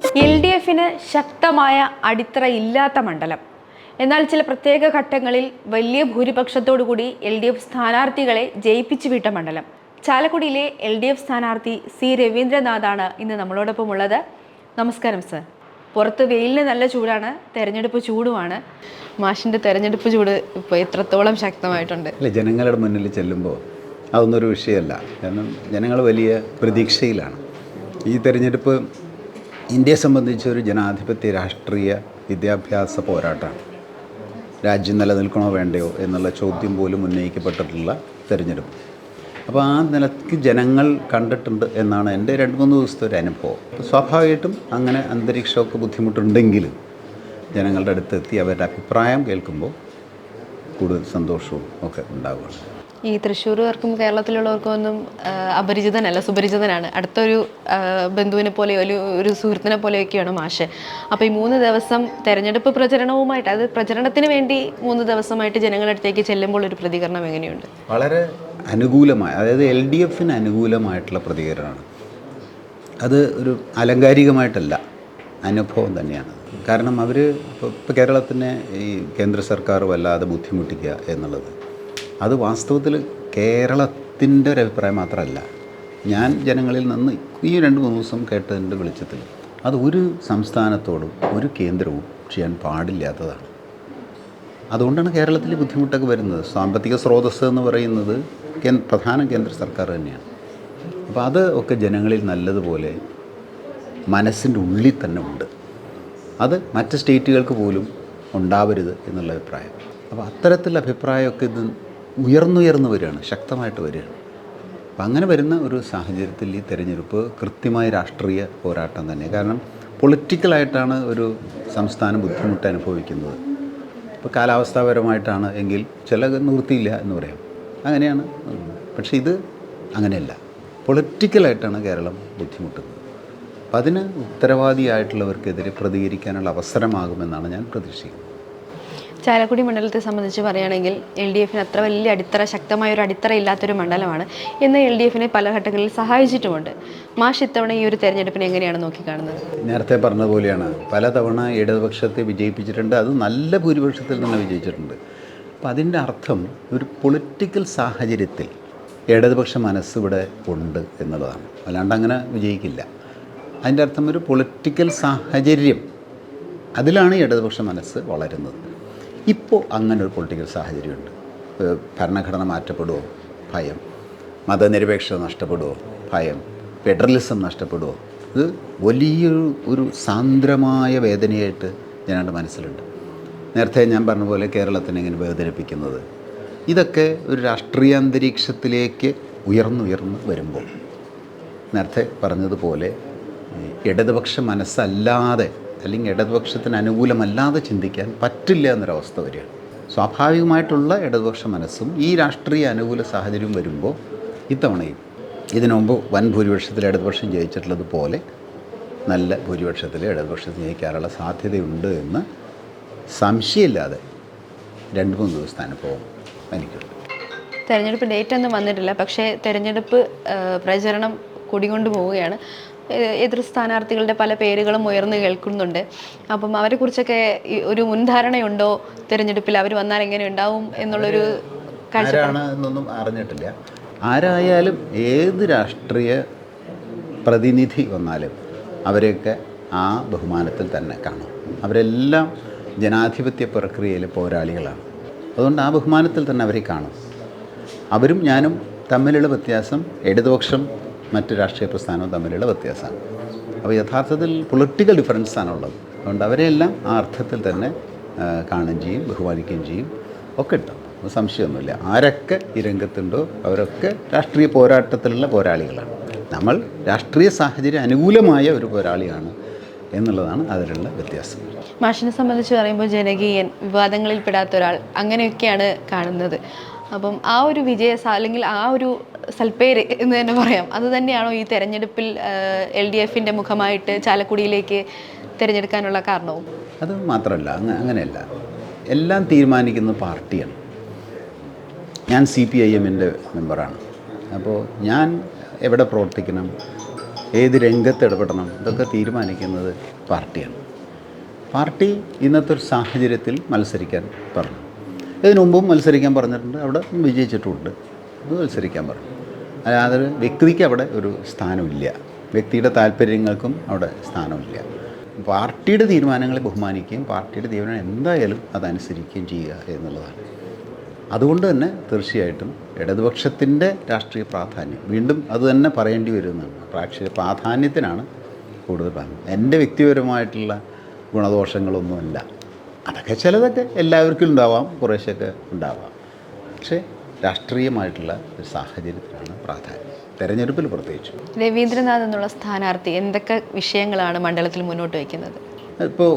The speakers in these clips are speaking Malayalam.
എൽ ഡി എഫിന് ശക്തമായ അടിത്തറ ഇല്ലാത്ത മണ്ഡലം. എന്നാൽ ചില പ്രത്യേക ഘട്ടങ്ങളിൽ വലിയ ഭൂരിപക്ഷത്തോടു കൂടി എൽ ഡി എഫ് സ്ഥാനാർത്ഥികളെ ജയിപ്പിച്ചു വിട്ട മണ്ഡലം. ചാലക്കുടിയിലെ എൽ ഡി എഫ് സ്ഥാനാർത്ഥി സി രവീന്ദ്രനാഥാണ് ഇന്ന് നമ്മളോടൊപ്പം ഉള്ളത് നമസ്കാരം സർ. പുറത്ത് വെയിലിന് നല്ല ചൂടാണ് തെരഞ്ഞെടുപ്പ് ചൂടുമാണ്. മാഷിന്റെ തെരഞ്ഞെടുപ്പ് ചൂട് ഇപ്പോൾ എത്രത്തോളം ശക്തമായിട്ടുണ്ട്? അല്ല ജനങ്ങളുടെ മുന്നിൽ ചെല്ലുമ്പോൾ അതൊന്നൊരു വിഷയമല്ല. കാരണം ജനങ്ങൾ വലിയ പ്രതീക്ഷയിലാണ്. ഈ തെരഞ്ഞെടുപ്പ് ഇന്ത്യയെ സംബന്ധിച്ച് ഒരു ജനാധിപത്യ രാഷ്ട്രീയ വിദ്യാഭ്യാസ പോരാട്ടമാണ് രാജ്യം നിലനിൽക്കണോ വേണ്ടയോ എന്നുള്ള ചോദ്യം പോലും ഉന്നയിക്കപ്പെട്ടിട്ടുള്ള തിരഞ്ഞെടുപ്പ്. അപ്പോൾ ആ നിലയ്ക്ക് ജനങ്ങൾ കണ്ടിട്ടുണ്ട് എന്നാണ് എന്റെ രണ്ട് മൂന്ന് ദിവസത്തെ ഒരു അനുഭവം. അപ്പോൾ സ്വാഭാവികമായിട്ടും അങ്ങനെ അന്തരീക്ഷമൊക്കെ ബുദ്ധിമുട്ടുണ്ടെങ്കിൽ ജനങ്ങളുടെ അടുത്തെത്തി അവരുടെ അഭിപ്രായം കേൾക്കുമ്പോൾ കൂടുതൽ സന്തോഷവും ഒക്കെ ഉണ്ടാവുകയാണ്. ഈ തൃശ്ശൂർകാർക്കും കേരളത്തിലുള്ളവർക്കും ഒന്നും അപരിചിതനല്ല സുപരിചിതനാണ്. അടുത്തൊരു ബന്ധുവിനെ പോലെ ഒരു ഒരു സുഹൃത്തിനെ പോലെയൊക്കെയാണ് മാഷ്. അപ്പോൾ ഈ മൂന്ന് ദിവസം തെരഞ്ഞെടുപ്പ് പ്രചരണവുമായിട്ട് അത് പ്രചരണത്തിന് വേണ്ടി മൂന്ന് ദിവസമായിട്ട് ജനങ്ങളുടെ അടുത്തേക്ക് ചെല്ലുമ്പോൾ ഒരു പ്രതികരണം എങ്ങനെയുണ്ട്? വളരെ അനുകൂലമായ അതായത് എൽ ഡി എഫിന് അനുകൂലമായിട്ടുള്ള പ്രതികരണമാണ്. അത് ഒരു അലങ്കാരികമായിട്ടല്ല അനുഭവം തന്നെയാണ്. കാരണം അവർ ഇപ്പോൾ കേരളത്തിനെ ഈ കേന്ദ്ര സർക്കാർ വല്ലാതെ ബുദ്ധിമുട്ടിക്കുക എന്നുള്ളത്. അത് വാസ്തവത്തിൽ കേരളത്തിന്റെ ഒരു അഭിപ്രായം മാത്രമല്ല. ഞാൻ ജനങ്ങളിൽ നിന്ന് ഈ രണ്ട് മൂന്ന് ദിവസം കേട്ടതിന്റെ വെളിച്ചത്തിൽ അത് ഒരു സംസ്ഥാനത്തോടും ഒരു കേന്ദ്രവും ചെയ്യാൻ പാടില്ലാത്തതാണ്. അതുകൊണ്ടാണ് കേരളത്തിൽ ബുദ്ധിമുട്ടൊക്കെ വരുന്നത്. സാമ്പത്തിക സ്രോതസ്സ് എന്ന് പറയുന്നത് പ്രധാന കേന്ദ്ര സർക്കാർ തന്നെയാണ്. അപ്പോൾ അത് ഒക്കെ ജനങ്ങളിൽ നല്ലതുപോലെ മനസ്സിന്റെ ഉള്ളിൽ തന്നെ ഉണ്ട്. അത് മറ്റ് സ്റ്റേറ്റുകൾക്ക് പോലും ഉണ്ടാവരുത് എന്നുള്ള അഭിപ്രായം. അപ്പോൾ അത്തരത്തിലുള്ള അഭിപ്രായമൊക്കെ ഇത് ഉയർന്നുയർന്നു വരികയാണ് ശക്തമായിട്ട് വരികയാണ്. അപ്പം അങ്ങനെ വരുന്ന ഒരു സാഹചര്യത്തിൽ ഈ തെരഞ്ഞെടുപ്പ് കൃത്യമായ രാഷ്ട്രീയ പോരാട്ടം തന്നെ കാരണം പൊളിറ്റിക്കലായിട്ടാണ് ഒരു സംസ്ഥാനം ബുദ്ധിമുട്ട് അനുഭവിക്കുന്നത്. ഇപ്പോൾ കാലാവസ്ഥാപരമായിട്ടാണ് എങ്കിൽ ചില നിവൃത്തിയില്ല എന്ന് പറയാം. അങ്ങനെയാണ്. പക്ഷേ ഇത് അങ്ങനെയല്ല. പൊളിറ്റിക്കലായിട്ടാണ് കേരളം ബുദ്ധിമുട്ടുന്നത്. അപ്പം അതിന് ഉത്തരവാദിയായിട്ടുള്ളവർക്കെതിരെ പ്രതികരിക്കാനുള്ള അവസരമാകുമെന്നാണ് ഞാൻ പ്രതീക്ഷിക്കുന്നത്. ചാലക്കുടി മണ്ഡലത്തെ സംബന്ധിച്ച് പറയുകയാണെങ്കിൽ എൽ ഡി എഫിന് അത്ര വലിയ അടിത്തറ ശക്തമായ ഒരു അടിത്തറ ഇല്ലാത്തൊരു മണ്ഡലമാണ്. എന്ന് എൽ ഡി എഫിനെ പല ഘട്ടങ്ങളിൽ സഹായിച്ചിട്ടുമുണ്ട്. മാഷ് ഇത്തവണ ഈ ഒരു തെരഞ്ഞെടുപ്പിനെ എങ്ങനെയാണ് നോക്കിക്കാണുന്നത്? നേരത്തെ പറഞ്ഞതുപോലെയാണ്. പലതവണ ഇടതുപക്ഷത്തെ വിജയിപ്പിച്ചിട്ടുണ്ട്. അത് നല്ല ഭൂരിപക്ഷത്തിൽ തന്നെ വിജയിച്ചിട്ടുണ്ട്. അപ്പം അതിന്റെ അർത്ഥം ഒരു പൊളിറ്റിക്കൽ സാഹചര്യത്തിൽ ഇടതുപക്ഷ മനസ്സ് ഇവിടെ ഉണ്ട് എന്നുള്ളതാണ്. അല്ലാണ്ട് അങ്ങനെ വിജയിക്കില്ല. അതിന്റെ അർത്ഥം ഒരു പൊളിറ്റിക്കൽ സാഹചര്യം. അതിലാണ് ഇടതുപക്ഷ മനസ്സ് വളരുന്നത്. ഇപ്പോൾ അങ്ങനെ ഒരു പൊളിറ്റിക്കൽ സാഹചര്യമുണ്ട് ഭരണഘടന മാറ്റപ്പെടുമോ ഭയം. മതനിരപേക്ഷത നഷ്ടപ്പെടുമോ ഭയം. ഫെഡറലിസം നഷ്ടപ്പെടുമോ ഇത് വലിയൊരു ഒരു സാന്ദ്രമായ വേദനയായിട്ട് ജനങ്ങളുടെ മനസ്സിലുണ്ട്. നേരത്തെ ഞാൻ പറഞ്ഞ പോലെ കേരളത്തിനെ എങ്ങനെ വേദനിപ്പിക്കുന്നത്. ഇതൊക്കെ ഒരു രാഷ്ട്രീയ അന്തരീക്ഷത്തിലേക്ക് ഉയർന്നുയർന്ന് വരുമ്പോൾ. നേരത്തെ പറഞ്ഞതുപോലെ ഇടതുപക്ഷ മനസ്സല്ലാതെ അല്ലെങ്കിൽ ഇടതുപക്ഷത്തിന് അനുകൂലമല്ലാതെ ചിന്തിക്കാൻ പറ്റില്ല എന്നൊരവസ്ഥ വരികയാണ്. സ്വാഭാവികമായിട്ടുള്ള ഇടതുപക്ഷ മനസ്സും ഈ രാഷ്ട്രീയ അനുകൂല സാഹചര്യം വരുമ്പോൾ ഇത്തവണയും ഇതിനു മുമ്പ് വൻ ഭൂരിപക്ഷത്തിൽ ഇടതുപക്ഷം ജയിച്ചിട്ടുള്ളതുപോലെ നല്ല ഭൂരിപക്ഷത്തിൽ ഇടതുപക്ഷത്തിൽ ജയിക്കാനുള്ള സാധ്യതയുണ്ട് എന്ന് സംശയമില്ലാതെ രണ്ട് മൂന്ന് ദിവസത്തെ അനുഭവം എനിക്കുണ്ട്. തെരഞ്ഞെടുപ്പ് ഡേറ്റ് ഒന്നും വന്നിട്ടില്ല. പക്ഷേ തെരഞ്ഞെടുപ്പ് പ്രചരണം കൊടികൊണ്ട് പോവുകയാണ്. എതിർ സ്ഥാനാർത്ഥികളുടെ പല പേരുകളും ഉയർന്നു കേൾക്കുന്നുണ്ട്. അപ്പം അവരെക്കുറിച്ചൊക്കെ കുറിച്ചൊക്കെ ഒരു മുൻധാരണയുണ്ടോ? തിരഞ്ഞെടുപ്പിൽ അവർ വന്നാൽ എങ്ങനെ ഉണ്ടാവും എന്നുള്ളൊരു എന്നൊന്നും അറിഞ്ഞിട്ടില്ല. ആരായാലും ഏത് രാഷ്ട്രീയ പ്രതിനിധി വന്നാലും അവരെയൊക്കെ ആ ബഹുമാനത്തിൽ തന്നെ കാണും. അവരെല്ലാം ജനാധിപത്യ പ്രക്രിയയിലെ പോരാളികളാണ്. അതുകൊണ്ട് ആ ബഹുമാനത്തിൽ തന്നെ അവരെ കാണും. അവരും ഞാനും തമ്മിലുള്ള വ്യത്യാസം ഇടതുപക്ഷം മറ്റ് രാഷ്ട്രീയ പ്രസ്ഥാനവും തമ്മിലുള്ള വ്യത്യാസമാണ്. അപ്പോൾ യഥാർത്ഥത്തിൽ പൊളിറ്റിക്കൽ ഡിഫറൻസാണുള്ളത് അതുകൊണ്ട് അവരെയെല്ലാം ആ അർത്ഥത്തിൽ തന്നെ കാണുകയും ചെയ്യും ബഹുമാനിക്കുകയും ചെയ്യും ഒക്കെ ഉണ്ടാവും സംശയമൊന്നുമില്ല. ആരൊക്കെ ഈ രംഗത്തുണ്ടോ അവരൊക്കെ രാഷ്ട്രീയ പോരാട്ടത്തിലുള്ള പോരാളികളാണ്. നമ്മൾ രാഷ്ട്രീയ സാഹചര്യം അനുകൂലമായ ഒരു പോരാളിയാണ് എന്നുള്ളതാണ് അതിലുള്ള വ്യത്യാസം. മാഷിനെ സംബന്ധിച്ച് പറയുമ്പോൾ ജനകീയൻ വിവാദങ്ങളിൽ പെടാത്ത ഒരാൾ അങ്ങനെയൊക്കെയാണ് കാണുന്നത്. അപ്പം ആ ഒരു വിജയ അല്ലെങ്കിൽ ആ ഒരു സൽപ്പേര് എന്ന് തന്നെ പറയാം. അത് തന്നെയാണോ ഈ തെരഞ്ഞെടുപ്പിൽ എൽ ഡി എഫിന്റെ മുഖമായിട്ട് ചാലക്കുടിയിലേക്ക് തിരഞ്ഞെടുക്കാനുള്ള കാരണവും? അത് മാത്രമല്ല അങ്ങ അങ്ങനെയല്ല. എല്ലാം തീരുമാനിക്കുന്ന പാർട്ടിയാണ്. ഞാൻ സി പി ഐ എമ്മിന്റെ മെമ്പറാണ്. അപ്പോൾ ഞാൻ എവിടെ പ്രവർത്തിക്കണം ഏത് രംഗത്ത് ഇടപെടണം ഇതൊക്കെ തീരുമാനിക്കുന്നത് പാർട്ടിയാണ്. പാർട്ടി ഇന്നത്തെ ഒരു സാഹചര്യത്തിൽ മത്സരിക്കാൻ പറഞ്ഞു. ഇതിനു മുമ്പും മത്സരിക്കാൻ പറഞ്ഞിട്ടുണ്ട് അവിടെ വിജയിച്ചിട്ടുമുണ്ട്. അത് മത്സരിക്കാൻ പറഞ്ഞു. അല്ലാതെ വ്യക്തിക്ക് അവിടെ ഒരു സ്ഥാനമില്ല. വ്യക്തിയുടെ താല്പര്യങ്ങൾക്കും അവിടെ സ്ഥാനമില്ല. പാർട്ടിയുടെ തീരുമാനങ്ങളെ ബഹുമാനിക്കുകയും പാർട്ടിയുടെ തീരുമാനം എന്തായാലും അതനുസരിക്കുകയും ചെയ്യുക എന്നുള്ളതാണ്. അതുകൊണ്ട് തന്നെ തീർച്ചയായിട്ടും ഇടതുപക്ഷത്തിന്റെ രാഷ്ട്രീയ പ്രാധാന്യം വീണ്ടും അത് തന്നെ പറയേണ്ടി വരുന്നതാണ്. രാഷ്ട്രീയ പ്രാധാന്യത്തിനാണ് കൂടുതൽ പ്രാധാന്യം. എന്റെ വ്യക്തിപരമായിട്ടുള്ള ഗുണദോഷങ്ങളൊന്നുമല്ല. അതൊക്കെ ചിലതൊക്കെ എല്ലാവർക്കും ഉണ്ടാവാം കുറേശ്ശൊക്കെ ഉണ്ടാവാം. പക്ഷേ രാഷ്ട്രീയമായിട്ടുള്ള ഒരു സാഹചര്യത്തിലാണ് പ്രാധാന്യം. തെരഞ്ഞെടുപ്പിൽ പ്രത്യേകിച്ച്. രവീന്ദ്രനാഥ് എന്നുള്ള സ്ഥാനാർത്ഥി എന്തൊക്കെ വിഷയങ്ങളാണ് മണ്ഡലത്തിൽ മുന്നോട്ട് വയ്ക്കുന്നത്? ഇപ്പോൾ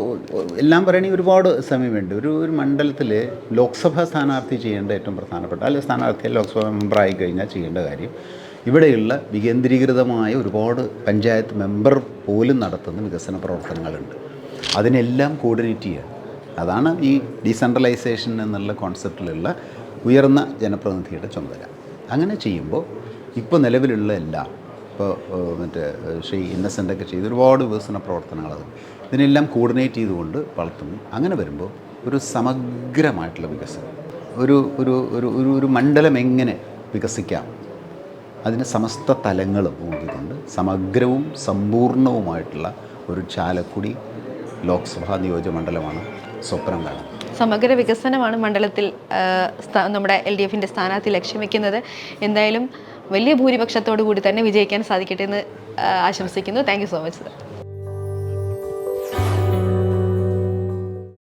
എല്ലാം പറയണമെങ്കിൽ ഒരുപാട് സമയം വേണ്ടി ഒരു ഒരു മണ്ഡലത്തിൽ ലോക്സഭാ സ്ഥാനാർത്ഥി ചെയ്യേണ്ട ഏറ്റവും പ്രധാനപ്പെട്ട അല്ലെങ്കിൽ സ്ഥാനാർത്ഥി ലോക്സഭാ മെമ്പറായി കഴിഞ്ഞാൽ ചെയ്യേണ്ട കാര്യം ഇവിടെയുള്ള വികേന്ദ്രീകൃതമായ ഒരുപാട് പഞ്ചായത്ത് മെമ്പർ പോലും നടത്തുന്ന വികസന പ്രവർത്തനങ്ങളുണ്ട്. അതിനെല്ലാം കോർഡിനേറ്റ് ചെയ്യുക. അതാണ് ഈ ഡീസെൻട്രലൈസേഷൻ എന്നുള്ള കോൺസെപ്റ്റിലുള്ള ഉയർന്ന ജനപ്രതിനിധിയുടെ ചുമതല. അങ്ങനെ ചെയ്യുമ്പോൾ ഇപ്പോൾ നിലവിലുള്ള എല്ലാം ഇപ്പോൾ മറ്റേ ശ്രീ ഇന്നസെന്റൊക്കെ ചെയ്ത് ഒരുപാട് വികസന പ്രവർത്തനങ്ങളത് ഇതിനെല്ലാം കോർഡിനേറ്റ് ചെയ്തുകൊണ്ട് വളർത്തുന്നു. അങ്ങനെ വരുമ്പോൾ ഒരു സമഗ്രമായിട്ടുള്ള വികസനം ഒരു ഒരു ഒരു ഒരു ഒരു മണ്ഡലം എങ്ങനെ വികസിക്കാം അതിന് സമസ്ത തലങ്ങളും നോക്കിക്കൊണ്ട് സമഗ്രവും സമ്പൂർണവുമായിട്ടുള്ള ഒരു ചാലക്കുടി ലോക്സഭാ നിയോജകമണ്ഡലമാണ് സ്വപ്നം കാണുന്നത്. സമഗ്ര വികസനമാണ് മണ്ഡലത്തിൽ നമ്മുടെ എൽ ഡി എഫിന്റെ സ്ഥാനാർത്ഥി ലക്ഷ്യം വെക്കുന്നത്. എന്തായാലും വലിയ ഭൂരിപക്ഷത്തോടു കൂടി തന്നെ വിജയിക്കാൻ സാധിക്കട്ടെ എന്ന് ആശംസിക്കുന്നു. Thank so much